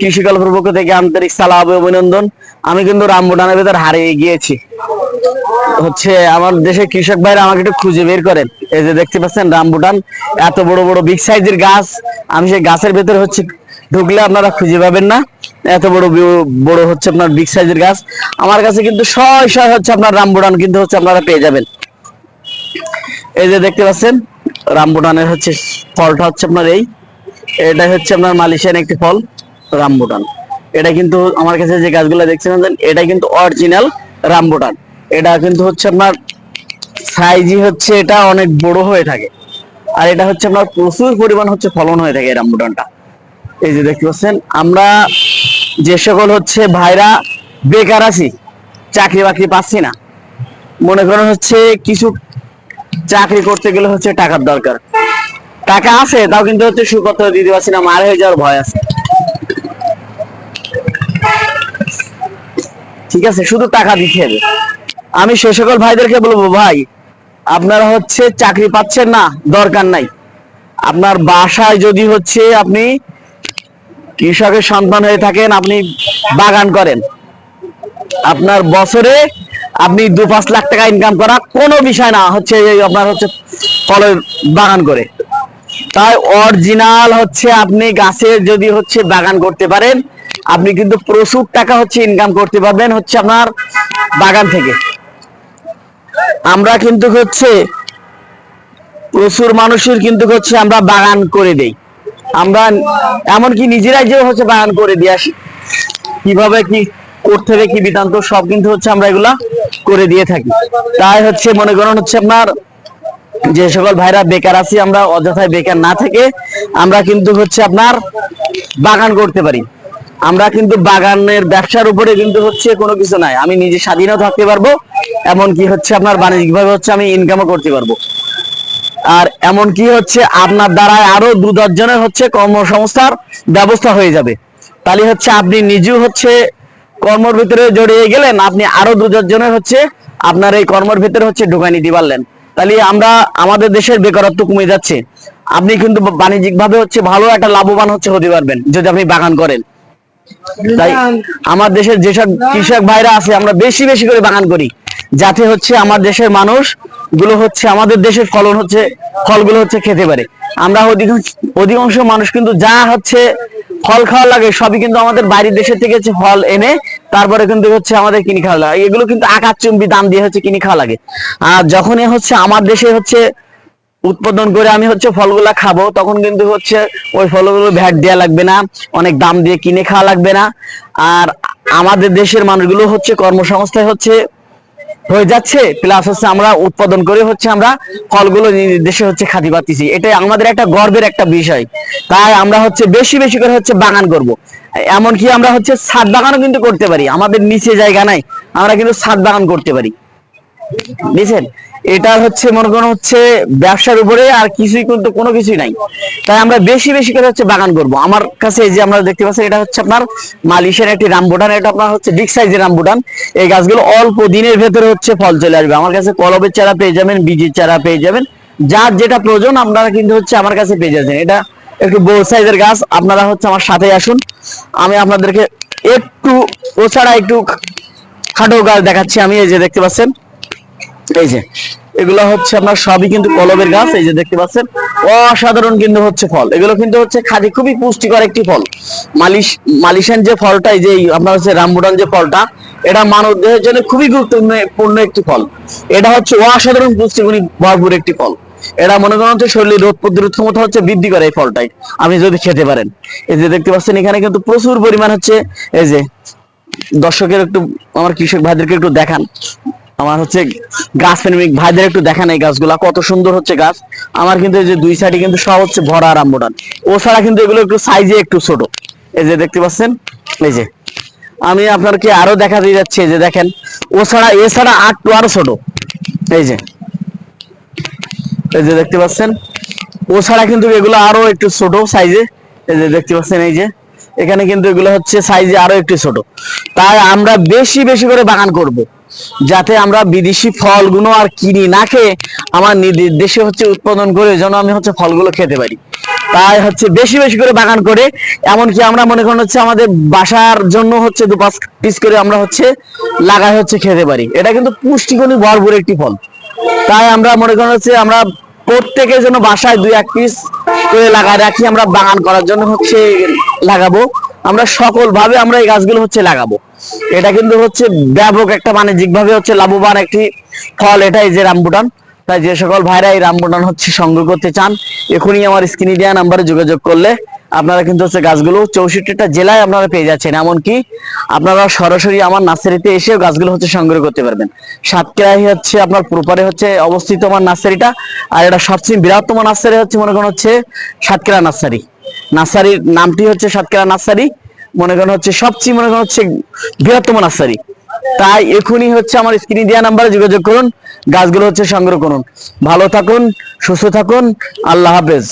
কৃষি পক্ষ থেকে আন্তরিক সালাম অভিনন্দন। আমি কিন্তু রামবুটানের ভেতর হারিয়ে গিয়েছি। হচ্ছে আমার দেশে কৃষক ভাইরা আমাকে একটু খুঁজে বের করেন। এই যে দেখতে পাচ্ছেন রামবুটান এত বড় বড় বিগ সাইজের গাছ। আমি সেই গাছের হচ্ছে ঢুকলে আপনারা খুঁজে পাবেন না। এত বড় বড় হচ্ছে আপনার বিগ সাইজের গাছ। আমার কাছে কিন্তু শয় শয় হচ্ছে আপনার রামবুটান কিন্তু হচ্ছে আপনারা পেয়ে যাবেন। এই যে দেখতে পাচ্ছেন রামবুটানের হচ্ছে ফলটা হচ্ছে আপনার এই। এটা হচ্ছে আপনার মালয়েশিয়ান একটি ফল, রামবুটান। এটা কিন্তু আমার কাছে যে গাছগুলো দেখছেন এটা কিন্তু অরিজিনাল রামবুটান। এটা কিন্তু হচ্ছে আপনার সাইজই হচ্ছে এটা অনেক বড় হয়ে থাকে। আর এটা হচ্ছে আপনার প্রচুর পরিমাণ হচ্ছে ফলন হয়ে থাকে এই রামবুটানটা। এই যে দেখতে পাচ্ছেন, আমরা যে সকল হচ্ছে ভাইরা বেকার আছি, চাকরি বাকরি পাচ্ছি না। মনে করেন হচ্ছে কিছু চাকরি করতে গেলে হচ্ছে টাকার দরকার। টাকা আছে, তাও কিন্তু হচ্ছে সুকথ দিতে পারছি না মার হয়ে যাওয়ার ভয় আছে। ঠিক আছে, শুধু টাকা হবে। আমি সে সকল ভাইদেরকে বলব, ভাই, আপনারা হচ্ছে চাকরি পাচ্ছেন না, দরকার নাই। আপনার বাসায় যদি হচ্ছে আপনি কৃষকের সন্তান হয়ে থাকেন, আপনি বাগান করেন। আপনার বছরে আপনি দু পাঁচ লাখ টাকা ইনকাম করা কোনো বিষয় না, হচ্ছে আপনার হচ্ছে ফলের বাগান করে। তাই অরিজিনাল হচ্ছে আপনি গাছের যদি হচ্ছে বাগান করতে পারেন, আপনি কিন্তু প্রচুর টাকা হচ্ছে ইনকাম করতে পারবেন হচ্ছে আপনার বাগান থেকে। আমরা কিন্তু হচ্ছে প্রচুর মানুষের কিন্তু হচ্ছে আমরা বাগান করে দেই। আমরা এমনকি নিজেরাই যে হচ্ছে বাগান করে দিয়ে আসি। কীভাবে কি করতে হবে, কি বিধান্ত সব কিন্তু হচ্ছে আমরা এগুলা করে দিয়ে থাকি। তাই হচ্ছে মনে করেন হচ্ছে আপনার যে সকল ভাইরা বেকার আছি, আমরা অযথায় বেকার না থেকে আমরা কিন্তু হচ্ছে আপনার বাগান করতে পারি। আমরা কিন্তু বাগানের ব্যবসার উপরে কিন্তু হচ্ছে কোনো কিছু নাই। আমি নিজে স্বাধীনও থাকতে পারব, এমনকি হচ্ছে আপনার বাণিজ্যিক ভাবে হচ্ছে আমি ইনকামও করতে পারব। আর এমন কি হচ্ছে আপনার দ্বারায় আরও দু দশজনের হচ্ছে কর্মসংস্থার ব্যবস্থা হয়ে যাবে। তাহলে হচ্ছে আপনি নিজেও হচ্ছে কর্মের ভিতরে জড়িয়ে গেলেন, আপনি আরও দু দশজনের হচ্ছে আপনার এই কর্মের ভিতরে হচ্ছে ঢুকাই নিতে পারলেন। তাহলে আমরা আমাদের দেশের বেকারত্ব কমে যাচ্ছে। আপনি কিন্তু বাণিজ্যিক ভাবে হচ্ছে ভালো একটা লাভবান হচ্ছে হতে পারবেন যদি আপনি বাগান করেন। তাই আমার দেশের যেসব কৃষক ভাইরা আছে আমরা বেশি বেশি করে বাগান করি যাতে হচ্ছে আমার দেশের মানুষগুলো হচ্ছে আমাদের দেশের ফলন হচ্ছে ফলগুলো হচ্ছে খেতে পারে। আমরা অধিকাংশ অধিকাংশ মানুষ কিন্তু যা হচ্ছে ফল খাওয়া লাগে, সবই কিন্তু আমাদের বাইরের দেশের থেকে হচ্ছে ফল এনে তারপরে কিন্তু হচ্ছে আমাদের কিনে খাওয়া লাগে। এগুলো কিন্তু আকাশ চুম্বি দাম দিয়ে হচ্ছে কিনে খাওয়া লাগে। আর যখনই হচ্ছে আমার দেশে হচ্ছে উৎপাদন করে আমি হচ্ছে ফলগুলা খাব, তখন কিন্তু হচ্ছে ওই ফলগুলো ভ্যাট দেওয়া লাগবে না, অনেক দাম দিয়ে কিনে খাওয়া লাগবে না। আর আমাদের দেশের মানুষগুলো হচ্ছে কর্মসংস্থায় হচ্ছে হয়ে যাচ্ছে প্লাস হচ্ছে আমরা উৎপাদন করে, হচ্ছে আমরা ফলগুলো দেশে হচ্ছে খাদি পাচ্ছি এটাই আমাদের একটা গর্বের একটা বিষয়। তাই আমরা হচ্ছে বেশি বেশি করে হচ্ছে বাগান করব। এমনকি আমরা হচ্ছে ছাদ বাগানও কিন্তু করতে পারি। আমাদের নিচে জায়গা নাই, আমরা কিন্তু ছাদ বাগান করতে পারি। বুঝছেন? এটা হচ্ছে, মনে করেন হচ্ছে, ব্যবসার উপরে আর কিছুই কিন্তু কোনো কিছুই নাই। তাই আমরা বেশি বেশি করে হচ্ছে বাগান করব। আমার কাছে এই যে আমরা দেখতে পাচ্ছি এটা হচ্ছে আপনার মালয়েশিয়ার একটি রামবুটান, এটা আপনার হচ্ছে বিগ সাইজের রামবুটান। এই গাছগুলো অল্প দিনের ভেতরে হচ্ছে ফল চলে আসবে। আমার কাছে কলবের চারা পেয়ে যাবেন, বীজের চারা পেয়ে যাবেন। যার যেটা প্রয়োজন, আপনারা কিন্তু হচ্ছে আমার কাছে পেয়ে যাচ্ছেন। এটা একটু বড় সাইজের গাছ, আপনারা হচ্ছে আমার সাথে আসুন। আমি আপনাদেরকে একটু, ও ছাড়া একটু খাটো গাছ দেখাচ্ছি আমি, এই যে দেখতে পাচ্ছেন। এই যে, এগুলো হচ্ছে আপনার সবই কিন্তু কলবের গাছ, এই যে দেখতে পাচ্ছেন। অসাধারণ কিন্তু হচ্ছে ফল। এগুলো কিন্তু হচ্ছে খাদি, খুবই পুষ্টিকর একটি ফল। মালিশ মালিশান যে ফলটা, এই যে আপনার হচ্ছে রামবুটান যে ফলটা, এটা মানব দেহের জন্য খুবই গুরুত্বপূর্ণ একটি ফল। এটা হচ্ছে অসাধারণ পুষ্টিগুণী, ভরপুর একটি ফল। এটা মনে করেন হচ্ছে শরীরের রোগ প্রতিরোধ ক্ষমতা হচ্ছে বৃদ্ধি করে এই ফলটাই। আপনি যদি খেতে পারেন। এই যে দেখতে পাচ্ছেন, এখানে কিন্তু প্রচুর পরিমাণ হচ্ছে, এই যে দর্শকের একটু, আমার কৃষক ভাইদেরকে একটু দেখান। আমার হচ্ছে গাছ প্রেমিক ভাইদের একটু দেখান এই গাছগুলা, কত সুন্দর হচ্ছে গাছ। আমার কিন্তু এই যে দুই সাইডে কিন্তু সব হচ্ছে ভরা আরামবোটান ও ছাড়া কিন্তু এগুলো একটু সাইজে একটু ছোট। এই যে দেখতে পাচ্ছেন? এই যে। আমি আপনাকে আরও দেখা দিয়ে যাচ্ছি, এই যে দেখেন। ও ছাড়া এছাড়া আট টু আরও ছোট। এই যে। এই যে দেখতে পাচ্ছেন? ও ছাড়া কিন্তু এগুলো আরও একটু ছোট সাইজে এই যে দেখতে পাচ্ছেন, এই যে। এখানে কিন্তু এগুলো হচ্ছে সাইজে আরও একটু ছোট। তাই আমরা বেশি বেশি করে বাগান করব। যাতে আমরা বিদেশি ফলগুলো আর কিনি না খেয়ে আমার দেশে হচ্ছে উৎপাদন করে যেন আমি হচ্ছে ফলগুলো খেতে পারি। তাই হচ্ছে বেশি বেশি করে বাগান করে, এমনকি আমরা মনে করেন হচ্ছে আমাদের বাসার জন্য হচ্ছে দু পাঁচ পিস করে আমরা হচ্ছে লাগাই হচ্ছে খেতে পারি। এটা কিন্তু পুষ্টিগুণী ভরপুর একটি ফল। তাই আমরা মনে করেন হচ্ছে আমরা প্রত্যেকের জন্য বাসায় দুই এক পিস করে লাগাই রাখি, আমরা বাগান করার জন্য হচ্ছে লাগাবো। আমরা সকল ভাবে আমরা এই গাছগুলো হচ্ছে লাগাবো। এটা কিন্তু হচ্ছে ব্যাপক একটা বাণিজ্যিক ভাবে হচ্ছে লাভবান একটি ফল, এটাই যে রামবুটান। তাই যে সকল ভাইরা এই রামবুটান হচ্ছে সংগ্রহ করতে চান, এখনই আমার স্ক্রিনে দেওয়া নাম্বারে যোগাযোগ করলে আপনারা কিন্তু হচ্ছে গাছগুলো চৌষট্টিটা জেলায় আপনারা পেয়ে যাচ্ছেন। এমনকি আপনারা সরাসরি আমার নার্সারিতে এসেও গাছগুলো হচ্ছে সংগ্রহ করতে পারবেন। সাতক্ষীরাই হচ্ছে আপনার প্রপারে হচ্ছে অবস্থিত আমার নার্সারিটা, আর এটা সবচেয়ে বৃহত্তম নার্সারি হচ্ছে মনে করেন হচ্ছে সাতক্ষীরা নার্সারি। নার্সারির নামটি হচ্ছে সাতক্ষীরা নার্সারি, মনে করেন হচ্ছে সবচেয়ে মনে করেন হচ্ছে বৃহত্তম নার্সারি। তাই এখনই হচ্ছে আমার স্ক্রিনে দেওয়া নাম্বারে যোগাযোগ করুন, গাছগুলো হচ্ছে সংগ্রহ করুন। ভালো থাকুন, সুস্থ থাকুন, আল্লাহ হাফেজ।